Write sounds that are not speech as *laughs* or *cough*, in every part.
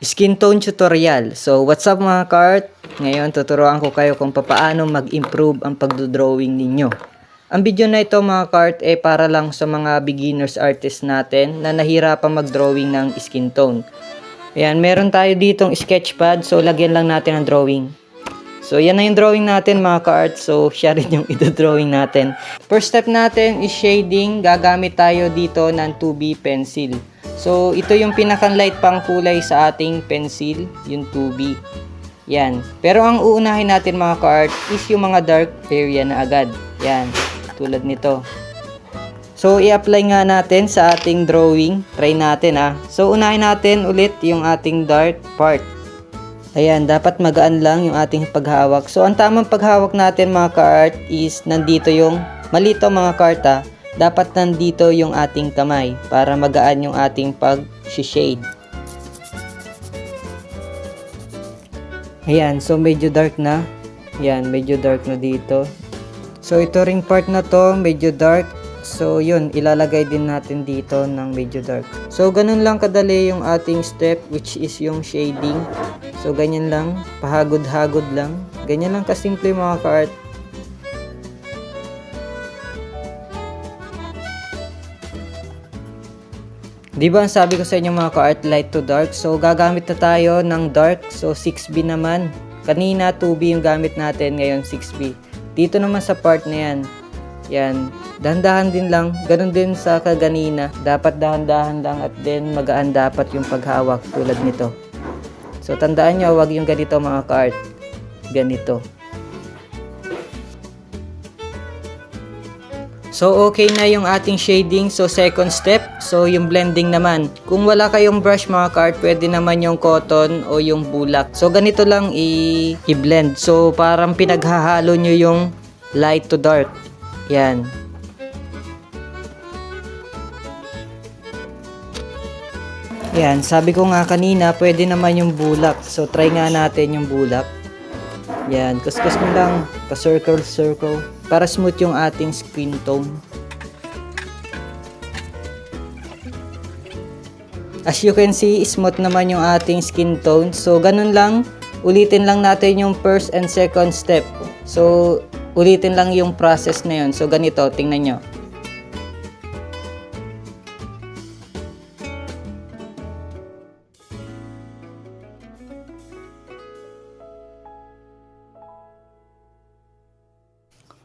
Skin tone tutorial. So, what's up mga kart? Ngayon, tuturuan ko kayo kung paano mag-improve ang pagdodrawing ninyo. Ang video na ito mga kart ay para lang sa mga beginners artist natin na nahirapan mag-drawing ng skin tone. Ayan, meron tayo ditong sketchpad. So, lagyan lang natin ang drawing. So, yan na yung drawing natin mga ka-art. So, *laughs* siya rin yung ito-drawing natin. First step natin is shading. Gagamit tayo dito ng 2B pencil. So, ito yung pinaka-light pang kulay sa ating pencil, yung 2B. Yan. Pero ang uunahin natin mga ka-art is yung mga dark area na agad. Yan. Tulad nito. So, i-apply nga natin sa ating drawing. Try natin ah. So, unahin natin ulit yung ating dark part. Ayan, dapat magaan lang yung ating paghawak. So, ang tamang paghawak natin mga ka-art is nandito yung, malito mga karta, dapat nandito yung ating kamay para magaan yung ating pag-shade. Ayan, so medyo dark na. Ayan, medyo dark na dito. So, ito ring part na to, medyo dark. So, yun, ilalagay din natin dito ng medyo dark. So, ganun lang kadali yung ating step, which is yung shading. So, ganyan lang. Pahagod-hagod lang. Ganyan lang kasimple mga ka-art. Di ba ang sabi ko sa inyo mga ka-art light to dark? So, gagamit na tayo ng dark. So, 6B naman. Kanina 2B yung gamit natin, ngayon 6B. Dito naman sa part na yan, yan, dahan-dahan din lang. Ganun din sa kaganina. Dapat dahan-dahan lang at then magaan dapat yung paghawak tulad nito. So, tandaan nyo, wag yung ganito mga ka-art. Ganito. So, okay na yung ating shading. So, second step. So, yung blending naman. Kung wala kayong brush mga cart, pwede naman yung cotton o yung bulak. So, ganito lang i-blend. So, parang pinaghahalo nyo yung light to dark. Yan. Yan, sabi ko nga kanina, pwede naman yung bulak. So, try nga natin yung bulak. Yan, kuskus mo lang, pa-circle, circle, para smooth yung ating skin tone. As you can see, smooth naman yung ating skin tone. So, ganun lang. Ulitin lang natin yung first and second step. So, ulitin lang yung process na yun. So, ganito, tingnan nyo.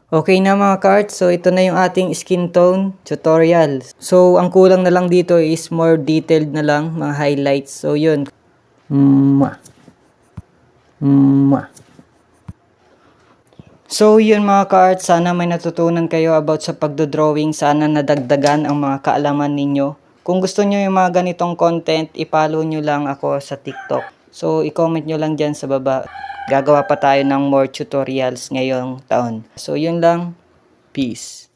Okay na mga cards, so ito na yung ating skin tone tutorial. So, ang kulang na lang dito is more detailed na lang, mga highlights. So, yun. Mwah. Mwah. So, yun mga cards, sana may natutunan kayo about sa pagdodrawing. Sana nadagdagan ang mga kaalaman ninyo. Kung gusto nyo yung mga ganitong content, ipollow nyo lang ako sa TikTok. So, i-comment nyo lang dyan sa baba. Gagawa pa tayo ng more tutorials ngayong taon. So, yun lang. Peace.